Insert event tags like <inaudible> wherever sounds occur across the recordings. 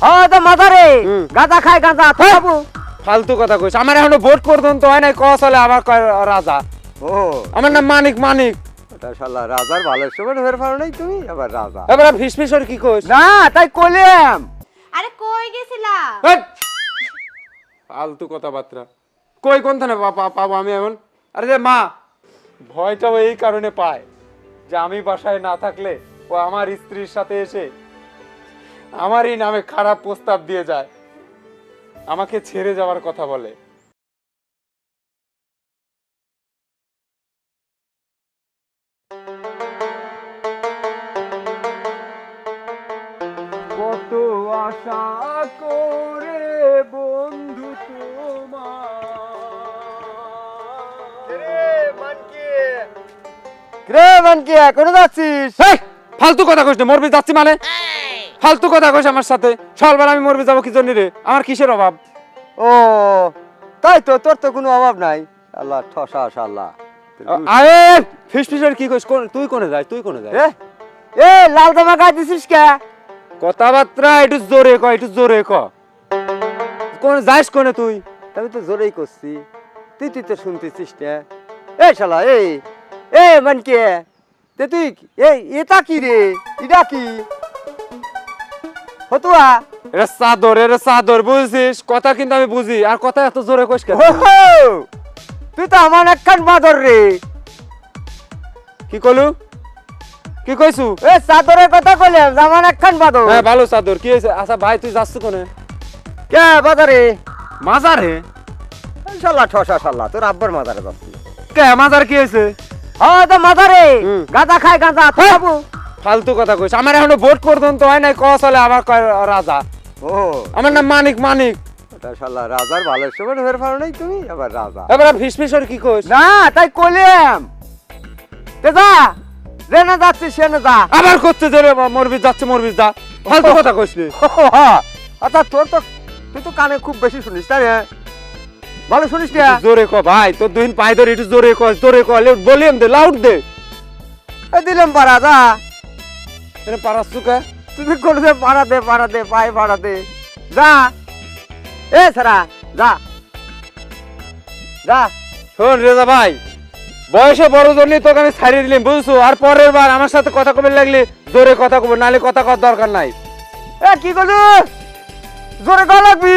হ্যাঁ তো হুম। গাঁজা খায় গাঁজা হ্যাঁ। ফালতু কথা কইস। আমার এখনও ভোট পর্যন্ত হয় নাই ক চলে আবার কয় রাজা। ও। আমার নাম মানিক মানিক। শালা রাজার ভালো সময় ধরে পারো নাই তুমি আবার রাজা। এবার ফিস ফিসর কি কইস? না তাই কইলাম। আরে কই গেছিলা! ফালতু কথাবার্তা। কই কোন থানে পাবো আমি এখন? আরে যে মা। ভয়টাও এই কারণে পায় যে আমি বাসায় না থাকলে ও আমার স্ত্রীর সাথে এসে আমারই নামে খারাপ প্রস্তাব দিয়ে যায়। আমাকে ছেড়ে যাওয়ার কথা বলে। কত আশা করে বন্ধু রে মানকি। কোন যাচ্ছিস? এই, ফালতু কথা কইস মরবি যাচ্ছি মানে? ফালতু কথা কইস আমার সাথে। সকালবেলা আমি মরবি যাব কি জন্য রে? আমার কিসের অভাব? ও তাই তো তোর তো কোনো অভাব নাই। আল্লাহ ঠসা শাল্লাহ আরে ফিস ফিসের কি কইস? কোন- তুই কোনে যাস? তুই কোনে যাস? এ এ লাল জামা গায়ে দিছিস কে? কথাবার্তা একটু জোরে ক একটু জোরে ক। কোন যাস কোনে তুই? আমি তো জোরেই করছি। তুই তুই তো শুনতেছিস না। এ শালা এই এ মানকি তে তুই এই এটা কি রে? এটা কি? হতুয়া এটা চাদর এটা চাদর বুঝছিস? কথা কিন্তু আমি বুঝি আর কথা এত জোরে কইস কেন! তুই তো আমার একখান বাদর রে। কি কলু কি কইছু? এ চাদরের কথা কইলাম আমার একখান বাদর। হ্যাঁ ভালো চাদর। কি হয়েছে আচ্ছা ভাই তুই যাচ্ছ কোনে? কে বাজারে মাজারে শালা ঠসা শালা তোর আব্বার মাজারে যাচ্ছি। কে মাজার কি হয়েছে হ্যাঁ তো মাজারে। গাঁজা খায় গাঁজা হ্যাঁ। বাবু। ফালতু কথা কইস। আমার এখনও ভোট পর্যন্ত হয় নাই ক চলে আবার কয় রাজা। ও। আমার নাম মানিক মানিক। ওটা শালা রাজার ভালো সময় ধরে পারো নাই তুমি আবার রাজা। এবার ফিস ফিসর কি না তাই কইলাম। তে যা যে না যাচ্ছিস সে না যা। আবার করতে মরবি যাচ্ছে মরবি যা। ফালতু কথা <laughs> আচ্ছা তোর তো তুই তো কানে খুব বেশি শুনিস তাই না? ভালো শুনিস না জোরে ক ভাই তোর পাই ধরে একটু জোরে ক জোরে ক দে লাউড দে। দিলাম পাড়া যা তুমি পাড়া দে পাড়া দে পাড়া দে যা। এ সারা যা। যা। শোন ভাই, বয়সে বড় জন্য তোকে আমি ছাড়িয়ে দিলাম, বুঝছ? আর পরের বার আমার সাথে কথা কবে লাগলে জোরে কথা কবে নালে কথা কর দরকার নাই। এ কি করলু জোরে গা লাগবি?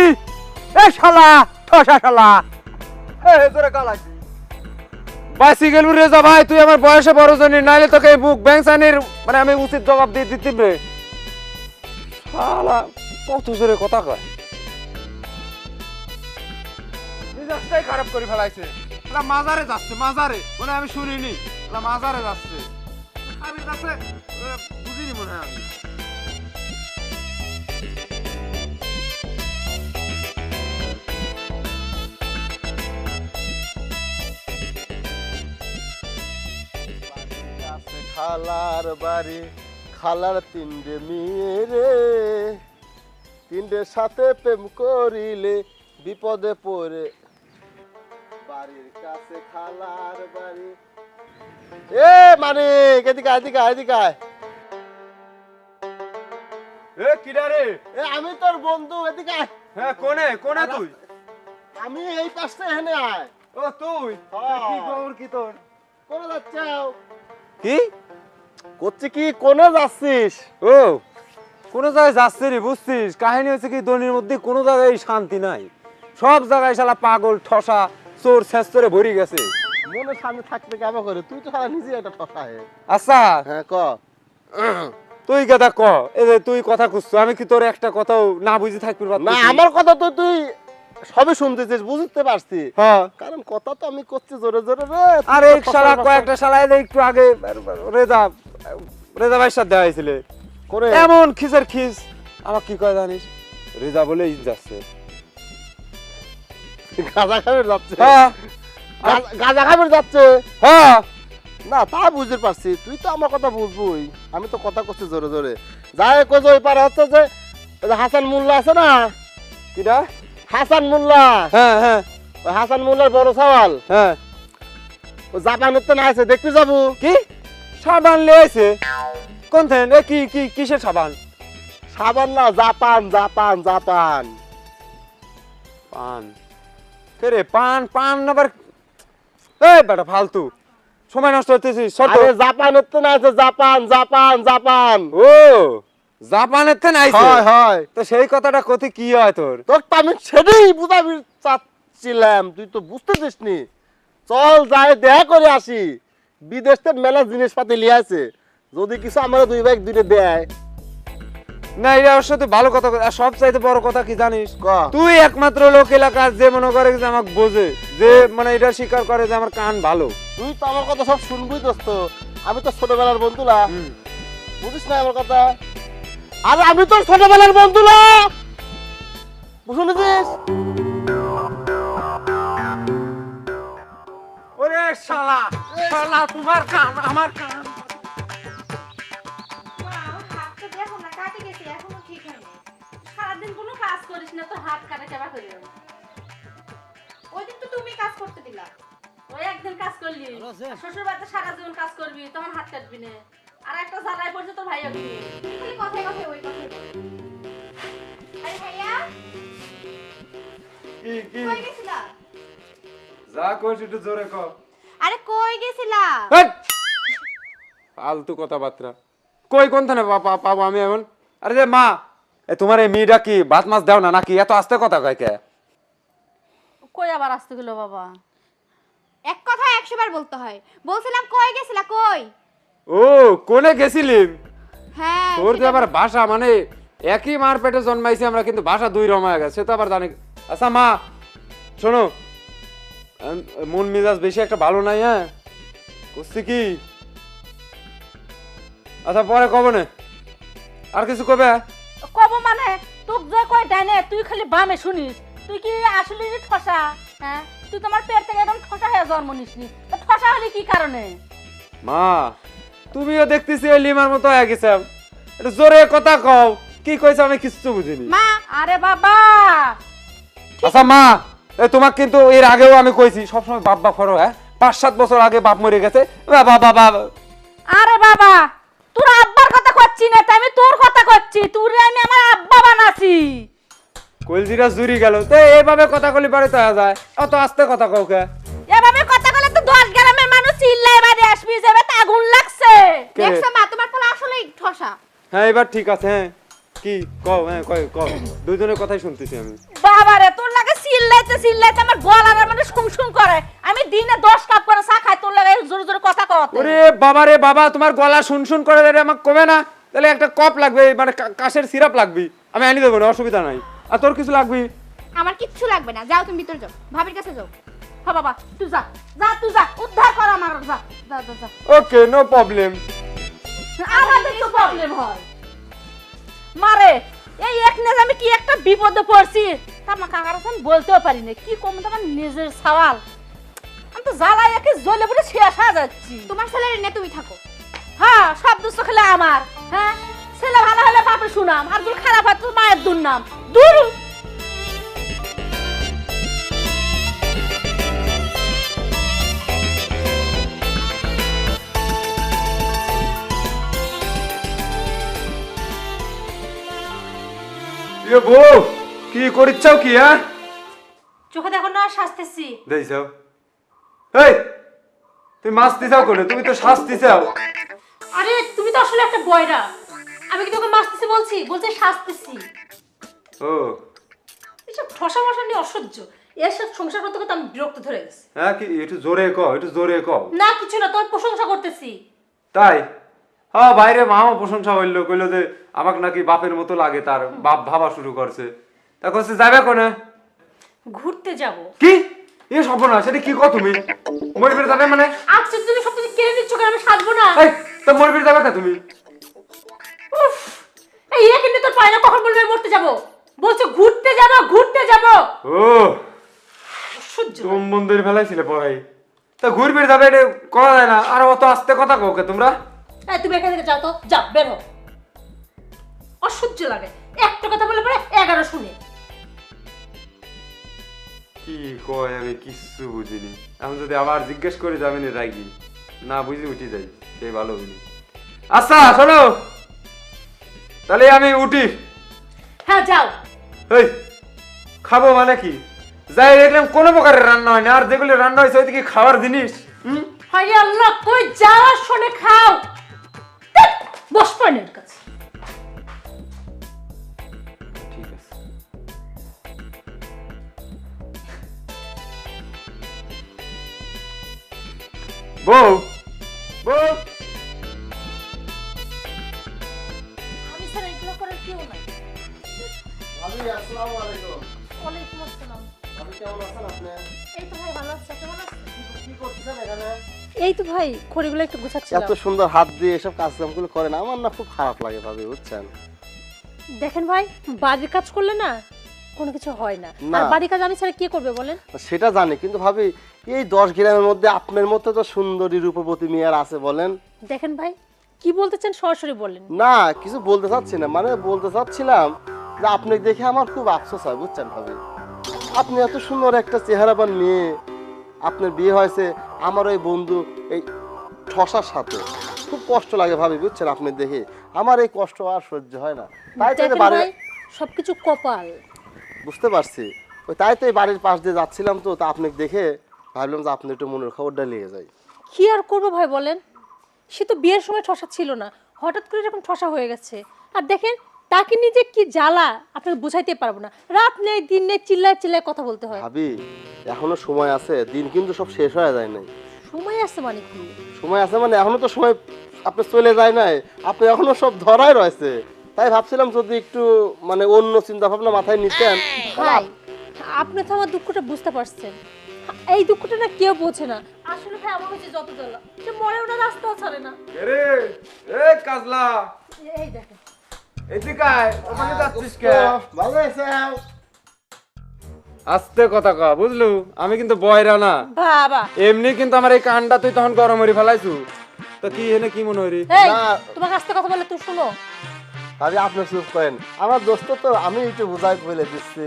এ শালা, ঠসা শালা। জোরে গা লাগবি। বাসি গেল রেজা ভাই, তুই আমার বয়সে বড় জন্য নাইলে তোকে বুক ব্যাংসানির মানে আমি উচিত জবাব দিয়ে দিতে রে শালা, কত জোরে কথা কয়। মেজাজটাই খারাপ করে ফেলাইছে। এলা মাজারে যাচ্ছে, মাজারে। মনে আমি শুনিনি। এলা মাজারে যাচ্ছে। আমি যাচ্ছে বুঝিনি মনে হয় আমি। খালার বাড়ি খালার তিনটে মেয়ে রে। তিনটের সাথে প্রেম করিলে বিপদে পড়ে। বাড়ির কাছে খালার বাড়ি। এ মানে এদিকে এদিকে এদিকে এ কিডা রে? এ আমি তোর বন্ধু এদিকে। হ্যাঁ কোনে কোনে তুই? আমি এই পাশে হেনে আয়। ও তুই? হ্যাঁ। কি খবর কি তোর? কোনে যাচ্ছ কি? করছি কি? কোনে যাচ্ছিস? ও। কোন জায়গায় যাচ্ছে রে বুঝছিস? কাহিনী হচ্ছে কি দনির মধ্যে কোনো জায়গায় শান্তি নাই। সব জায়গায় শালা পাগল ঠসা চোর শেষরে ভরি গেছে। মনে সামনে থাকতে করে? তুই তো সারা নিজে একটা ঠসা হে। আচ্ছা। হ্যাঁ ক। তুই কথা ক। এই যে তুই কথা খুঁজছো আমি কি তোর একটা কথাও না বুঝি থাকবি না আমার কথা তো তুই সবই শুনতেছিস বুঝতে পারছি। হ্যাঁ। কারণ কথা তো আমি করছি জোরে জোরে রে। আর শালা কয়েকটা শালা একটু আগে রেজা রেজা ভাইয়ের সাথে দেওয়া হয়েছিল। করে? এমন খিসের খিস আমার কি কয় জানিস? রেজা বলে যাচ্ছে গাঁজা খাবে যাচ্ছে। হ্যাঁ। গাঁজা- খাবে যাচ্ছে। হ্যাঁ। না তা বুঝতে পারছি। তুই তো আমার কথা বুঝবই। আমি তো কথা করছি জোরে জোরে। যাই কোজ ওই পারে হচ্ছে যে হাসান মোল্লা আছে না? কিটা হাসান মোল্লা। হ্যাঁ হ্যাঁ। ওই হাসান মোল্লার বড় সওয়াল। হ্যাঁ। ও জাপানের তো না আছে দেখতে যাব। কি? সাবান লেছে কোন এ কি কি কিসের সাবান? খাবার না জাপান জাপান জাপান। পান। রে পান পান আবার এই বেটা ফালতু। সময় নষ্ট হতেছিস ছোট আরে জাপানের তো না আছে জাপান জাপান জাপান। ও জাপানের থেকে নাইছে হয় হয়। তো সেই কথাটা কতি কি হয় তোর? তোর তো আমি সেটাই বুঝাবি চাচ্ছিলাম তুই তো বুঝতেছিস নি চল যাই দেখা করে আসি। বিদেশ থেকে মেলা জিনিসপাতি লিয়ে আছে। যদি কিছু আমার দুই ভাই দুইটা দেয়। না এটা অবশ্য তুই ভালো কথা আর সব চাইতে বড় কথা কি জানিস? তুই একমাত্র লোক এলাকার যে মনে করে যে আমাকে বোঝে যে মানে এটা স্বীকার করে যে আমার কান ভালো। তুই তো আমার কথা সব শুনবি দোস্ত। আমি তো ছোটবেলার বন্ধুলা। বুঝিস না আমার কথা? আরে আমি তোর ছোটবেলার বন্ধুলা! শুনেছিস? ওরে শালা! শালা তোমার কান আমার কান। সারাদিন কোনো কাজ করিস না তোর হাত কাটা কেবা করে ওই দিন তো তুমি কাজ করতে দিলা। ওই একদিন কাজ করলি শ্বশুর বাড়িতে সারা জীবন কাজ করবি তখন হাত কাটবি না। আর একটা জ্বালায় পড়ছে তোর ভাই খালি কথায় কথায় ওই কথাই আরে ভাইয়া কি কি? কই গেছিলা? যা কইছ একটু জোরে কর আরে কই গেছিলা! ফালতু কথাবার্তা। কই কোন থানে পাবো আমি এখন? আরে যে মা এ তোমার এই মেয়েটা কি ভাত মাছ দাও না নাকি? এত আস্তে কথা কয় কে? কই আবার আসতে গেলো বাবা? এক কথা একশো বার বলতে হয়। বলছিলাম কই গেছিলা কই? ও কোনে গেছিলিম হ্যাঁ তোর যে আবার ভাষা মানে একই মার পেটে জন্মাইছি আমরা কিন্তু ভাষা দুই রকম হয়ে গেছে সে তো আবার জানি আচ্ছা মা শোনো মন মেজাজ বেশি একটা ভালো নাই হ্যাঁ? করছি কি? আচ্ছা পরে কবে না। আর কিছু কবে? কব মানে? তোক যে কয় ডাইনে তুই খালি বামে শুনিস। তুই কি আসলে ঠসা? হ্যাঁ? তুই তোমার পেট থেকে একদম ঠসা হয়ে জন্ম নিসনি। ঠসা হলে কি কারণে? মা তুমিও দেখতেছি ওই লিমার মতো হয়ে গেছে। এটা জোরে কথা কও। কি কইছে আমি কিচ্ছু বুঝিনি। মা আরে বাবা! আচ্ছা মা। এ তোমাকে কিন্তু এর আগেও আমি কইছি সবসময় বাপ বাপ করো হ্যাঁ? পাঁচ সাত বছর আগে বাপ মরে গেছে। বাবা বাবা। আরে বাবা তোর আব্বার কথা করছি না তাই আমি তোর কথা করছি তোরে আমি আমার আব্বা বানাছি। কলজিরা জুরি গেল। তো এইভাবে কথা কলি পারে তো যায়? অত আস্তে কথা কওকে এভাবে কথা বলে তো দশ গ্রামের মানুষ চিল্লাই বাড়ি আসবি যাবে তা আগুন লাগছে? দেখছ মা তোমার পোলা আসলেই ঠসা। হ্যাঁ এবার ঠিক আছে হ্যাঁ। কি? কও হ্যাঁ কয় কও। দুইজনের কথাই শুনতেছি আমি। বাবারে তোর লাগে চিল্লাইতে চিল্লাইতে আমার গলার মানে শুন শুন করে। আমি দিনে দশ কাপ করে চা খাই তোর লাগে জোরে জোরে কথা কওয়াতে। ওরে বাবা রে বাবা তোমার গলা শুন শুন করে দিলে আমাকে কমে না। তাহলে একটা কপ লাগবে মানে কাশের সিরাপ লাগবে। আমি আনি দেবো না অসুবিধা নাই। আর তোর কিছু লাগবে? আমার কিচ্ছু লাগবে না যাও তুমি ভিতরে যাও। ভাবির কাছে যাও। হ্যাঁ বাবা তুই যা যা তুই যা উদ্ধার কর আমার যা যা যা যা। ওকে নো প্রবলেম আমাদের তো প্রবলেম হয়। মারে। এই এক নেজ আমি কি একটা বিপদে পড়ছি? তা আমার কাকার এখন আমি বলতেও পারি না। কি কম তোমার নিজের সওয়াল? আমি তো জ্বালাই একে জ্বলে বলে শেষ হয়ে যাচ্ছি তোমার ছেলের নে তুমি থাকো। হ্যাঁ সব দুঃখ খেলে আমার। হ্যাঁ ছেলে ভালো হলে বাপে শুনাম আর যদি খারাপ হয় তো মায়ের দুর্নাম। দূর। এ বউ কি করিচ্ছাও কি হ্যাঁ? চোখে দেখো না শাস্তেছি। দেইছাও এই তুই মাছ দিছাও কোনে? তুমি তো শাস্তি চাও। আরে তুমি তো আসলে একটা বয়রা আমি কি তোকে মারতেছি বলছি? বলছে শাস্তেছি। ও। এসব ঠসা মশা নিয়ে অসহ্য। এর সাথে সংসার করতে করতে আমি বিরক্ত ধরে গেছি। হ্যাঁ কি একটু জোরে কও একটু জোরে কও। না কিছু না তোর প্রশংসা করতেছি। তাই? হ্যাঁ বাইরে মাও প্রশংসা হইল কইলো যে আমাকে নাকি বাপের মতো লাগে তার বাপ ভাবা শুরু করছে। তা কইছে যাবে কোনে? ঘুরতে যাব। কি? এ সব না সেটা কি কও তুমি? মরবির যাবে মানে? আচ্ছা তুমি সব কিছু কেড়ে নিচ্ছ কেন আমি সাজবো না। এই তা মরবির যাবে কা তুমি? উফ, এই এ কিন্তু তোর পায়না কখন বলবে মরতে যাব? বলছে ঘুরতে যাব ঘুরতে যাব। ও অসহ্য তোম মন্দির ফেলাইছিল পড়াই। তা ঘুরবির যাবে এটা করা যায় না। আর অত আস্তে কথা কও তোমরা? এই তুমি এখান থেকে যাও তো। যাও বের হও। অসহ্য লাগে। একটা কথা বলে পরে এগারো শুনে। কি কয় আমি কিচ্ছু বুঝিনি। আমি যদি আবার জিজ্ঞেস করি যাবে না রাগি না বুঝি উঠি যাই সে ভালো বুঝি আচ্ছা শোনো। তাহলে আমি উঠি। হ্যাঁ যাও। এই খাব মানে কি? যাই দেখলাম কোনো প্রকারের রান্না হয় না আর যেগুলো রান্না হয়েছে ওইদিকে খাওয়ার জিনিস। হুম? হায় আল্লাহ কই যাওয়ার শুনে খাও। বস পয়েন্টের কাছে ঠিক আছে বউ বউ আমি স্যার এগুলো করার কেউ নাই ভাবি আসসালামু আলাইকুম ওয়ালাইকুম আসসালাম ভাবি কেমন আছেন আপনি এই তো ভাই ভালো আছে কেমন আছেন কি করতেছেন এখানে এই তো ভাই খড়িগুলো একটু গুছাচ্ছিলাম। এত সুন্দর হাত দিয়ে এসব কাজ কামগুলো করেন আমার না খুব খারাপ লাগে ভাবি বুঝছেন? দেখেন ভাই বাড়ির কাজ করলে না কোনো কিছু হয় না। আর বাড়ির কাজ আমি ছাড়া কে করবে বলেন? সেটা জানি কিন্তু ভাবি এই দশ গ্রামের মধ্যে আপনার মতো তো সুন্দরী রূপবতী মেয়ার আছে বলেন? দেখেন ভাই কি বলতে চান সরাসরি বলেন। না কিছু বলতে চাচ্ছি না মানে বলতে চাচ্ছিলাম যে আপনি দেখে আমার খুব আফসোস হয় বুঝছেন ভাবি? আপনি এত সুন্দর একটা চেহারাবান মেয়ে আপনার বিয়ে হয়েছে আমার ওই বন্ধু এই ঠসার সাথে। খুব কষ্ট লাগে ভাবি বুঝছেন আপনি দেখে। আমার এই কষ্ট আর সহ্য হয় না। তাই তো বাড়ি সবকিছু কপাল। বুঝতে পারছি। ওই তাই তো এই বাড়ির পাশ দিয়ে যাচ্ছিলাম তো তা আপনি দেখে ভাবলাম যে আপনি একটু মনের খবরটা নিয়ে যাই। কি আর করব ভাই বলেন? সে তো বিয়ের সময় ঠসা ছিল না। হঠাৎ করে এরকম ঠসা হয়ে গেছে। আর দেখেন তাকে নিজে কি জ্বালা আপনাকে বুঝাইতে পারব না। রাত নেই দিন নেই চিল্লায় চিল্লায় কথা বলতে হয়। ভাবি এখনও সময় আছে দিন কিন্তু সব শেষ হয়ে যায় নাই। সময় আছে মানে কি? সময় আছে মানে এখনও তো সময় আপনি চলে যায় নাই আপনি এখনও সব ধরাই রয়েছে। তাই ভাবছিলাম যদি একটু মানে অন্য চিন্তা ভাবনা মাথায় নিতেন ভাই আপনি তো আমার দুঃখটা বুঝতে পারছেন। এই দুঃখটা না কেউ বোঝে না। আসলে ভাই আমার কাছে যত জ্বালা। সে মরেও না রাস্তাও ছাড়ে না। রে এ কাজলা। এই দেখেন। আস্তে কথা কা বুঝলু? আমি কিন্তু বয়রা না। বাবা। এমনি কিন্তু আমার এই কানটা তুই তখন গরম হরি ফেলাইছু। তো কি এনে কি মনে হরি। তোমার কাছ কথা বলে তুই শুনো। ভাবি আপনি চুপ করেন। আমার দোস্ত তো আমি একটু বুঝাই বলে দিচ্ছি?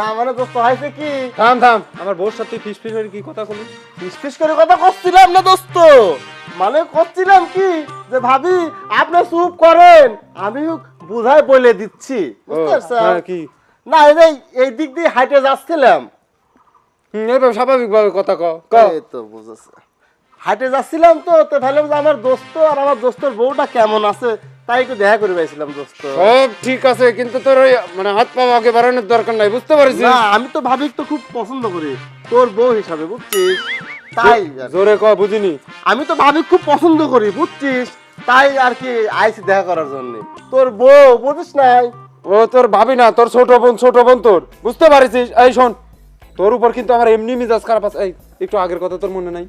না মানে দোস্ত হয়েছে কি? থাম থাম। আমার বউর সাথে ফিস ফিস করে কি কথা কলি? ফিস ফিস করে কথা করছিলাম না দোস্ত। মানে করছিলাম কি? যে ভাবি আপনি চুপ করেন। আমি বুঝাই বলে দিচ্ছি। বুঝতে পারছেন? হ্যাঁ কি? না এই এই দিক দিয়ে হাইটে যাচ্ছিলাম। স্বাভাবিক ভাবে কথা ক এই তো বুঝেছে। হাইটে যাচ্ছিলাম তো তো ভাবলাম যে আমার দোস্ত আর আমার দোস্তর বউটা কেমন আছে তাই একটু দেখা করে পাইছিলাম দোস্ত। সব ঠিক আছে কিন্তু তোর ওই মানে হাত পা আগে বাড়ানোর দরকার নাই বুঝতে পারছিস? না আমি তো ভাবি তো খুব পছন্দ করি তোর বউ হিসাবে বুঝছিস? তাই জোরে ক বুঝিনি। আমি তো ভাবি খুব পছন্দ করি বুঝছিস? তাই আর কি আইসি দেখা করার জন্য। তোর বউ বুঝিস নাই? ও তোর ভাবি না তোর ছোট বোন ছোট বোন তোর। বুঝতে পারিস এই শোন তোর উপর কিন্তু আমার এমনি মিজাজ খারাপ আছে। এই একটু আগের কথা তোর মনে নাই?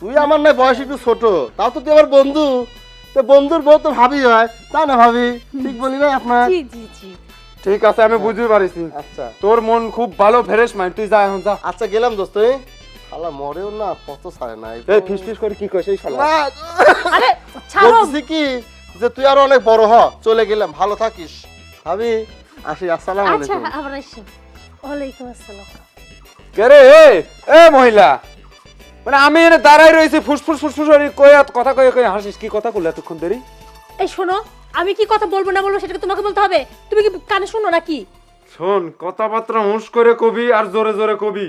তুই আমার নয় বয়স একটু ছোট। তাও তো তুই আমার বন্ধু। তো বন্ধুর বউ তো ভাবি হয়। তাই না ভাবি? ঠিক বলি না আপনার? জি জি জি। ঠিক আছে আমি বুঝতে পারিস আচ্ছা। তোর মন খুব ভালো ফ্রেশ মাইন্ড তুই যা এখন যা। আচ্ছা গেলাম দোস্ত শালা মরেও না কত ছাড়ে না এই ফিস ফিস করে কি কইছিস শালা? আরে ছাড়ো। বলছি কি যে তুই আরও অনেক বড় হ চলে গেলাম ভালো থাকিস। ভাবি আসি আসসালামু আচ্ছা আবার আসি। ওয়ালাইকুম আসসালাম। কে রে এ এ মহিলা মানে আমি এনে দাঁড়াই রয়েছি ফুসফুস ফুসফুস করে কই কথা কই কই হাসিস কি কথা কইলা এতক্ষণ দেরি এই শোনো আমি কি কথা বলব না বলব সেটা তোমাকে বলতে হবে? তুমি কি কানে শুনো নাকি? শোন কথাবার্তা হুঁশ করে কবি আর জোরে জোরে কবি।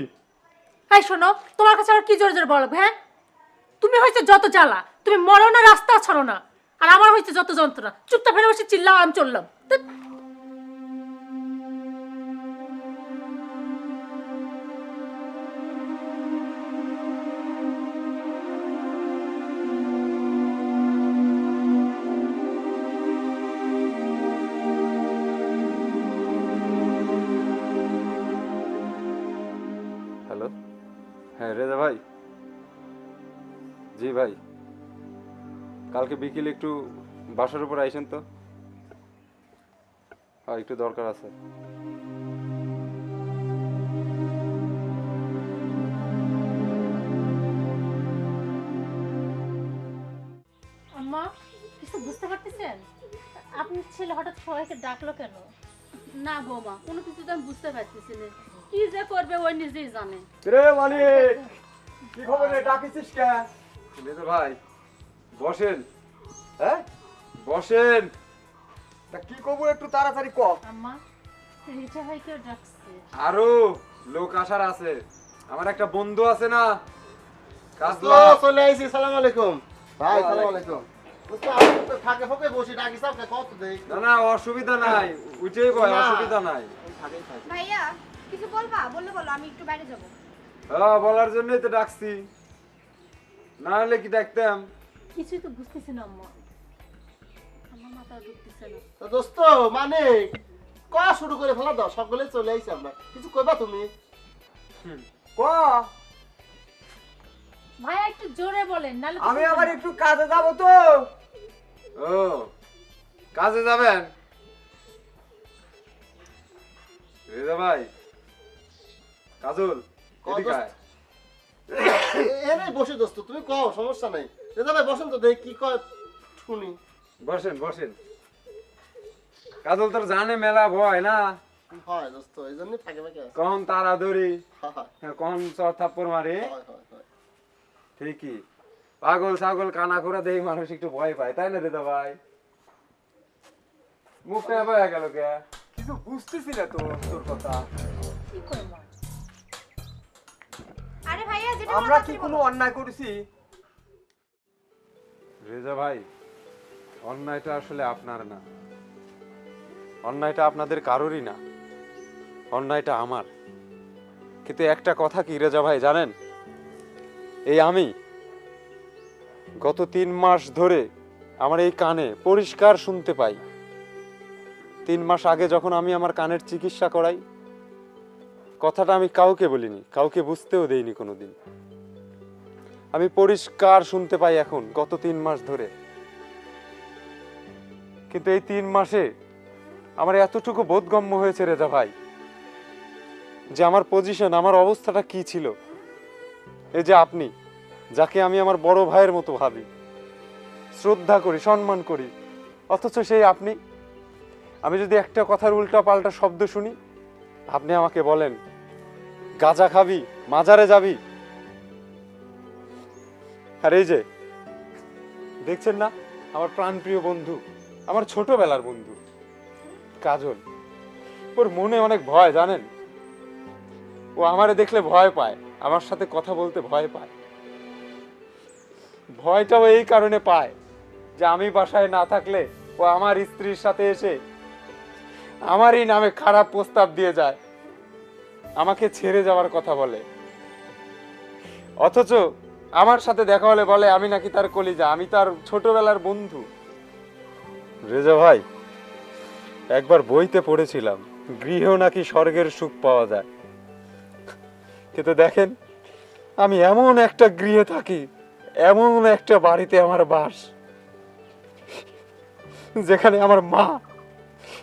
এই শোনো, তোমার কাছে আমার কি জোরে জোরে বলব হ্যাঁ? তুমি হয়েছে যত জ্বালা, তুমি মরো না, রাস্তা ছাড়ো না। আর আমার হয়েছে যত যন্ত্রণা চুপটা ফেলে বসে চিল্লাও, আমি চললাম। হ্যাঁ রেজা ভাই। জি ভাই। কালকে বিকেলে একটু বাসার উপর আইসেন তো। হ্যাঁ একটু দরকার আছে। আম্মা কিছু বুঝতে পারতেছেন? আপনার ছেলে হঠাৎ সবাইকে ডাকলো কেন? না বৌমা কোনো কিছু তো আমি বুঝতে পারতেছি না। কি যে করবে ওই নিজেই জানে। রে মালিক কি খবর রে? ডাকিছিস কে? রেজা ভাই বসেন। হ্যাঁ? বসেন। তা কি করব একটু তাড়াতাড়ি ক? আম্মা রিচা ভাইকেও ডাকছে। আরও লোক আসার আছে। আমার একটা বন্ধু আছে না? কাজলা। চলে আইছি সালাম আলাইকুম। ভাই সালাম আলাইকুম। ফাঁকে বসি কত দেই। না না অসুবিধা নাই। উঠেই কয় অসুবিধা নাই। ভাইয়া কিছু বলবা? বললে বলো আমি একটু বাইরে যাব। হ্যাঁ বলার জন্যই তো ডাকছি। না হলে কি ডাকতাম? কিছুই তো বুঝতেছি না আম্মা। আমার মাথা ঢুকতেছে না। তো দোস্ত মানে কয়া শুরু করে ফেলা দাও সকলে চলে আইছি আমরা। কিছু কইবা তুমি? ক? ভাইয়া একটু জোরে বলেন নাহলে তো আমি আবার একটু কাজে যাব তো। ও কাজে যাবেন? রেজা ভাই কাজল। এনে বসে দোস্ত তুমি কও সমস্যা নাই। দাদা ভাই বসেন তো দেখি কি কয় শুনি। বসেন বসেন। কাজল তোর জানে মেলা ভয় না? হয় দোস্ত এই জন্য ফাঁকে ফাঁকে কখন তারা ধরি হয়, কখন চর থাপ্পড় মারে। ঠিকই। পাগল ছাগল কানা করে দেই মানুষ একটু ভয় পায় তাই না রেদা ভাই? মুখটা ভয় গেল কে? কিছু বুঝতেছি না তো তোর কথা। কি আমরা কি কোনো অন্যায় করেছি? রেজা ভাই, অন্যায়টা আসলে আপনার না। অন্যায়টা আপনাদের কারোরই না। অন্যায়টা আমার। কিন্তু একটা কথা কি রেজা ভাই, জানেন? এই আমি গত তিন মাস ধরে আমার এই কানে পরিষ্কার শুনতে পাই। তিন মাস আগে যখন আমি আমার কানের চিকিৎসা করাই কথাটা আমি কাউকে বলিনি, কাউকে বুঝতেও দেইনি কোনোদিন। আমি পরিষ্কার শুনতে পাই এখন, গত তিন মাস ধরে। কিন্তু এই তিন মাসে আমার এতটুকু বোধগম্য হয়েছে রেজা ভাই, যে আমার পজিশন আমার অবস্থাটা কি ছিল? এই যে আপনি, যাকে আমি আমার বড় ভাইয়ের মতো ভাবি, শ্রদ্ধা করি, সম্মান করি, অথচ সেই আপনি, আমি যদি একটা কথার উল্টা পাল্টা শব্দ শুনি আপনি আমাকে বলেন, গাঁজা খাবি, মাজারে যাবি? আর এই যে, দেখছেন না? আমার প্রাণপ্রিয় বন্ধু, আমার ছোটবেলার বন্ধু। কাজল, ওর মনে অনেক ভয়, জানেন? ও আমারে দেখলে ভয় পায়, আমার সাথে কথা বলতে ভয় পায়। ভয়টাও এই কারণে পায় যে আমি বাসায় না থাকলে ও আমার স্ত্রীর সাথে এসে আমারই নামে খারাপ প্রস্তাব দিয়ে যায়। আমাকে ছেড়ে যাওয়ার কথা বলে। অথচ আমার সাথে দেখা হলে বলে, আমি নাকি তার কলিজা, আমি তার ছোটবেলার বন্ধু। রেজা ভাই, একবার বইতে পড়েছিলাম গৃহ নাকি স্বর্গের সুখ পাওয়া যায়। কিন্তু দেখেন, আমি এমন একটা গৃহে থাকি, এমন একটা বাড়িতে আমার বাস, যেখানে আমার মা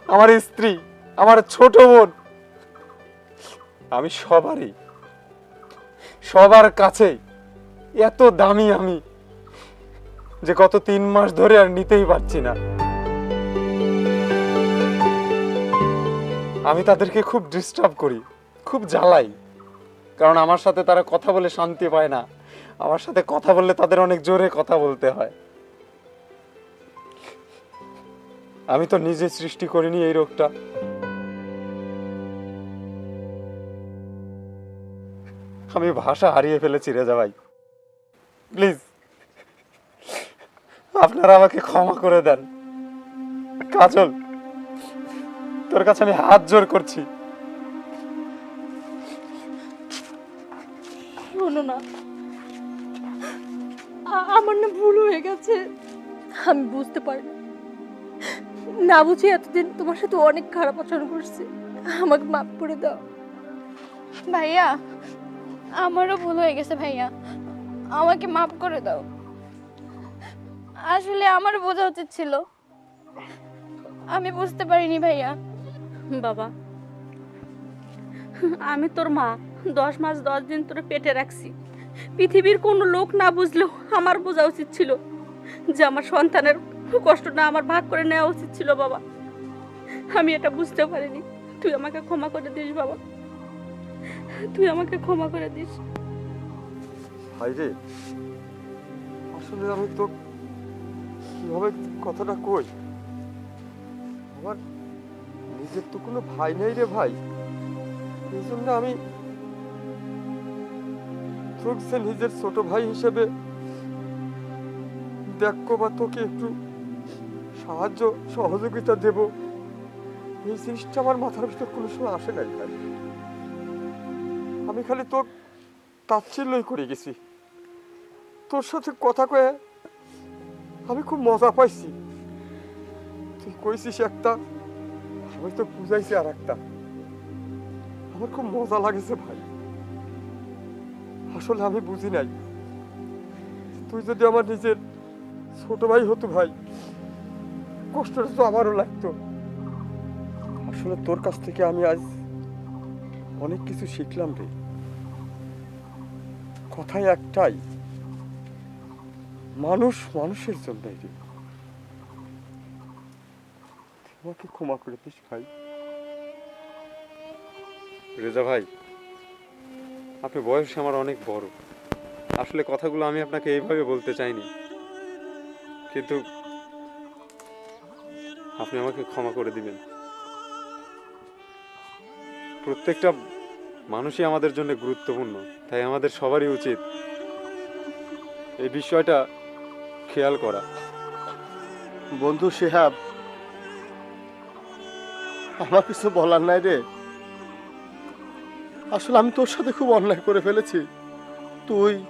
আমার স্ত্রী, আমার ছোট বোন। আমি সবারই, সবার কাছে এত দামি আমি যে গত তিন মাস ধরে আর নিতেই পারছি না। আমি তাদেরকে খুব ডিস্টার্ব করি, খুব জ্বালাই। কারণ আমার সাথে তারা কথা বলে শান্তি পায় না। আমার সাথে কথা বললে তাদের অনেক জোরে কথা বলতে হয়। আমি তো নিজে সৃষ্টি করিনি এই রোগটা। আমি ভাষা হারিয়ে ফেলেছি রেজা ভাই প্লিজ, আপনারা আমাকে ক্ষমা করে দেন। কাজল, তোর কাছে আমি হাত জোর করছি। না। আমার না ভুল হয়ে গেছে। আমি বুঝতে পারি না বুঝি এতদিন তোমার সাথে অনেক খারাপ আচরণ করছি। আমাকে মাফ করে দাও। ভাইয়া আমারও ভুল হয়ে গেছে ভাইয়া। আমাকে মাফ করে দাও। আসলে আমার বোঝা উচিত ছিল। আমি বুঝতে পারিনি ভাইয়া। বাবা আমি তোর মা দশ মাস দশ দিন তোর পেটে রাখছি। পৃথিবীর কোনো লোক না বুঝলেও আমার বোঝা উচিত ছিল যে আমার সন্তানের কষ্টটা আমার ভাগ করে নেওয়া উচিত ছিল, বাবা। আমি এটা বুঝতে পারিনি। তুই আমাকে ক্ষমা করে দিস, বাবা। তুই আমাকে ক্ষমা করে দিস। ভাইরে আসলে আমি তো কীভাবে কথাটা কই? আমার নিজের তো কোনো ভাই নেই রে ভাই। এই জন্য আমি নিজের ছোট ভাই হিসেবে দেখো বা তোকে একটু সাহায্য, সহযোগিতা দেব। এই জিনিসটা আমার মাথার ভিতর কোনো সময় আসে নাই আমি খালি তোর তাচ্ছিল্যই করে গেছি। তোর সাথে কথা কয়ে আমি খুব মজা পাইছি। তুই কইছিস একটা আমি তো বুঝাইছি আর একটা আমার খুব মজা লাগেছে ভাই। আসলে আমি বুঝি নাই। তুই যদি আমার নিজের ছোট ভাই হতো ভাই কষ্টটা তো আমারও লাগতো। আসলে তোর কাছ থেকে আমি আজ অনেক কিছু শিখলাম রে। কথাই একটাই, মানুষ মানুষের জন্যই রে। তোমাকে ক্ষমা করে দিস ভাই। রেজা ভাই, আপনি বয়সে আমার অনেক বড়। আসলে কথাগুলো আমি আপনাকে এইভাবে বলতে চাইনি। কিন্তু আপনি আমাকে ক্ষমা করে দিবেন। প্রত্যেকটা মানুষই আমাদের জন্য গুরুত্বপূর্ণ, তাই আমাদের সবারই উচিত এই বিষয়টা খেয়াল করা। বন্ধু শেহাব, আমার কিছু বলার নাই রে। আসলে আমি তোর সাথে খুব অন্যায় করে ফেলেছি। তুই,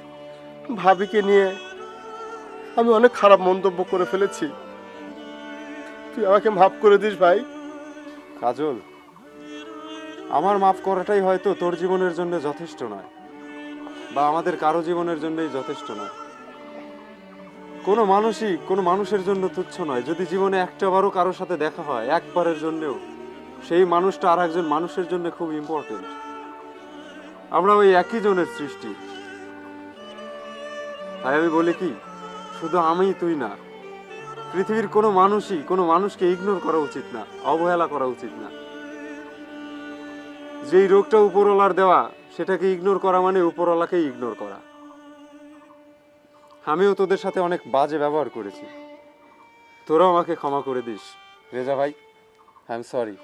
ভাবিকে নিয়ে আমি অনেক খারাপ মন্তব্য করে ফেলেছি। তুই আমাকে মাফ করে দিস ভাই। কাজল, আমার মাফ করাটাই হয়তো তোর জীবনের জন্য যথেষ্ট নয়, বা আমাদের কারও জীবনের জন্যই যথেষ্ট নয়। কোনো মানুষই কোনো মানুষের জন্য তুচ্ছ নয়। যদি জীবনে একটাবারও কারোর সাথে দেখা হয়, একবারের জন্যও, সেই মানুষটা আর একজন মানুষের জন্য খুব ইম্পর্টেন্ট আমরা ওই একই জনের সৃষ্টি। তাই আমি বলি কি, শুধু আমি তুই না পৃথিবীর কোনো মানুষই, কোনো মানুষকে ইগনোর করা উচিত না, অবহেলা করা উচিত না। যেই রোগটা উপরওয়ালার দেওয়া, সেটাকে ইগনোর করা মানে উপরওয়ালাকে ইগনোর করা। আমিও তোদের সাথে অনেক বাজে ব্যবহার করেছি। তোরাও আমাকে ক্ষমা করে দিস। রেজা ভাই আই এম সরি